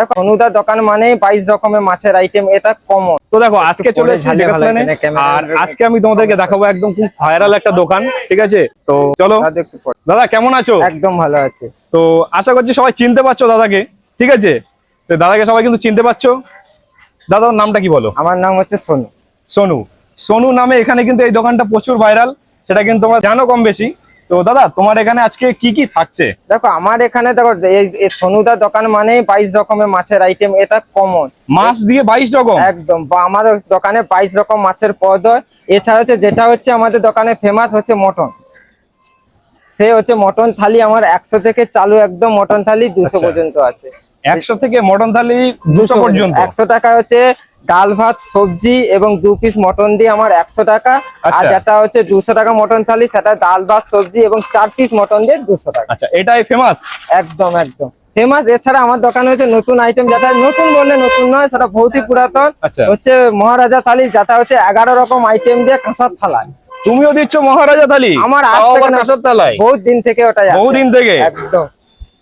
দেখো অনুদার দোকান মানে বাইশ রকমের মাছের আইটেম এটা কমন তো দেখো আজকে চলে এসেছি আর আজকে আমি তোমাদেরকে দেখাবো একদম খুব ভাইরাল একটা দোকান ঠিক আছে? তো চলো। দাদা কেমন আছো? একদম ভালো আছে। তো আশা করছি সবাই চিনতে পারছ দাদাকে ঠিক আছে? তো দাদাকে সবাই কিন্তু চিনতে পারছ। দাদার নামটা কি বলো? আমার নাম হচ্ছে সোনু। সোনু। সোনু নামে এখানে কিন্তু এই দোকানটা প্রচুর ভাইরাল সেটা কিন্তু তোমরা জানো কম বেশি। তো দাদা তোমার এখানে আজকে কি কি থাকছে? দেখো আমার এখানে দেখো এই সোনুদার দোকান মানে বাইশ রকমের মাছের আইটেম এটা কমন মাছ দিয়ে বাইশ রকম? একদম বা আমার দোকানে বাইশ রকম মাছের পদ হয়। এছাড়া হচ্ছে যেটা হচ্ছে আমাদের দোকানে ফেমাস হচ্ছে মটন। সে হচ্ছে মটন থালি আমার একশো থেকে চালু একদম মটন থালি দুশো আচ্ছা। পর্যন্ত আছে। একশো থেকে মটন থালি দুশো পর্যন্ত? একশো টাকা হচ্ছে ডাল ভাত সবজি এবং দু পিস মটন দিয়ে আমার একশো টাকা। আর আচ্ছা। যেটা হচ্ছে দুশো টাকা মটন থালি সেটা ডাল ভাত সবজি এবং চার পিস মটন দিয়ে দুশো টাকা। আচ্ছা এটাই ফেমাস একদম একদম। ফেমাস এছাড়া আমার দোকানে হচ্ছে নতুন আইটেম যেটা নতুন বললে নতুন নয় সেটা ভৌতিক পুরাতন আচ্ছা। হচ্ছে মহারাজা থালি যেটা হচ্ছে এগারো রকম আইটেম দিয়ে কাঁসার থালা। তুমিও দিচ্ছ মহারাজা থালি। আমার কাঁসার থালায় বহুত দিন থেকে ওটা আছে। বহুদিন থেকে? একদম।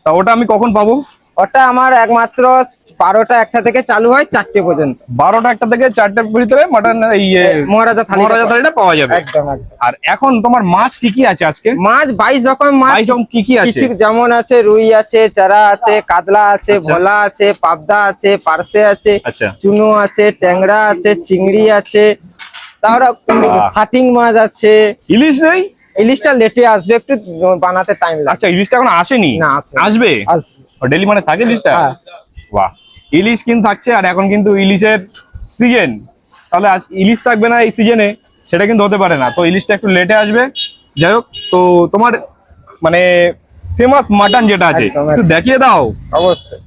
তা ওটা আমি কখন পাবো? ওটা আমার একমাত্র বারোটা একটা থেকে চালু হয় চারটে পর্যন্ত। বারোটা একটা থেকে চারটে ভিতরে মটন মহারাজা থালি মহারাজা থালিটা পাওয়া যাবে। একদম আর এখন তোমার মাছ কি কি আছে আজকে? মাছ বাইশ রকম মাছ। কি কি আছে? যেমন আছে রুই আছে চারা আছে কাতলা আছে আচ্ছা। ভোলা আছে পাবদা আছে পার্সে আছে আচ্ছা। চুনো আছে ট্যাংরা আছে চিংড়ি আছে শাটিং মাছ আছে ইলিশ নেই? ইলিশটা লেটে আসবে একটু বানাতে টাইম আচ্ছা ইলিশটা এখন আসেনি? না, আসবে? ডেলি মানে থাকে ইলিশটা? হ্যাঁ। বাহ। ইলিশ কিন্তু থাকছে আর এখন কিন্তু ইলিশের সিজন তাহলে আজ ইলিশ থাকবে না এই সিজনে সেটা কিন্তু হতে পারে না। তো ইলিশটা একটু লেটে আসবে। যাই হোক তো তোমার মানে ফেমাস মাটন যেটা আছে একটু দেখিয়ে দাও। অবশ্যই।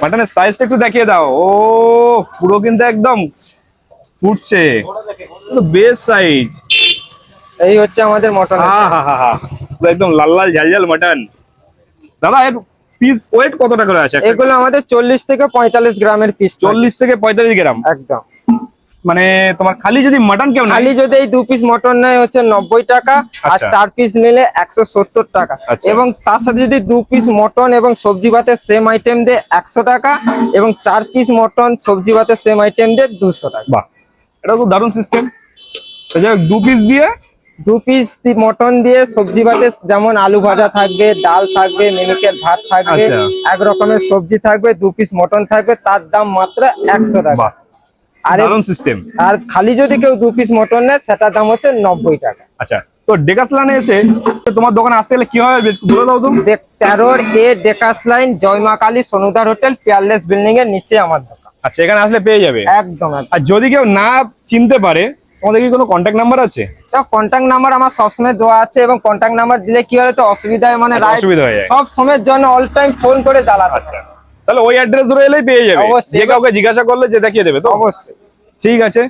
মাটনের সাইজটা একটু দেখিয়ে দাও। ও পুরো কিন্তু একদম ফুটছে বেশ সাইজ এই হচ্ছে আমাদের মটন একদম লাল লাল ঝাল ঝাল মাটন। দাদা এর পিস ওয়েট কতটা করে আছে? এগুলো আমাদের চল্লিশ থেকে পঁয়তাল্লিশ গ্রামের পিস চল্লিশ থেকে পঁয়তাল্লিশ গ্রাম? একদম। মানে তোমার খালি যদি মাটন কেউ খালি যদি এই দু পিস মটন নেয় হচ্ছে নব্বই টাকা আর আচ্ছা। চার পিস নিলে একশো সত্তর টাকা। আচ্ছা। এবং তার সাথে যদি দু পিস মটন এবং সবজি ভাতের সেম আইটেম দিয়ে একশো টাকা এবং চার পিস মটন সবজি ভাতের সেম আইটেম দিয়ে দুশো টাকা। বাহ। এটা তো দারুণ সিস্টেম যাই দু পিস দিয়ে? দু পিস মটন দিয়ে সবজি ভাতে যেমন আলু ভাজা থাকবে ডাল থাকবে মিনিকের ভাত থাকবে আচ্ছা। এক রকমের সবজি থাকবে দু পিস মটন থাকবে তার দাম মাত্র একশো টাকা। আর সিস্টেম আর খালি যদি কেউ দু পিস মটন নেয় সেটার দাম হচ্ছে নব্বই টাকা। আচ্ছা তো ডেকাসলানে এসে তোমার দোকানে আসতে গেলে কি হবে বলে দাও তো। দে- তেরোর এ ডেকাস লাইন জয়মা কালী সনুদার হোটেল পিয়ারলেস বিল্ডিং এর নিচে আমার দোকান। আচ্ছা এখানে আসলে পেয়ে যাবে। একদম আর যদি কেউ না চিনতে পারে তোমাদের কি কোনো কন্ট্যাক্ট নাম্বার আছে? কন্ট্যাক্ট নাম্বার আমার সবসময় দেওয়া আছে এবং কন্ট্যাক্ট নাম্বার দিলে কি হয় তো অসুবিধা মানে অসুবিধা হয়ে যায়। সব সময়ের জন্য অল টাইম ফোন করে জ্বালাতে আচ্ছা। তাহলে ওই অ্যাড্রেস ধরে এলেই পেয়ে যাবে। যে কাউকে জিজ্ঞাসা করলে যে দেখিয়ে দেবে তো? অবশ্যই। ঠিক আছে।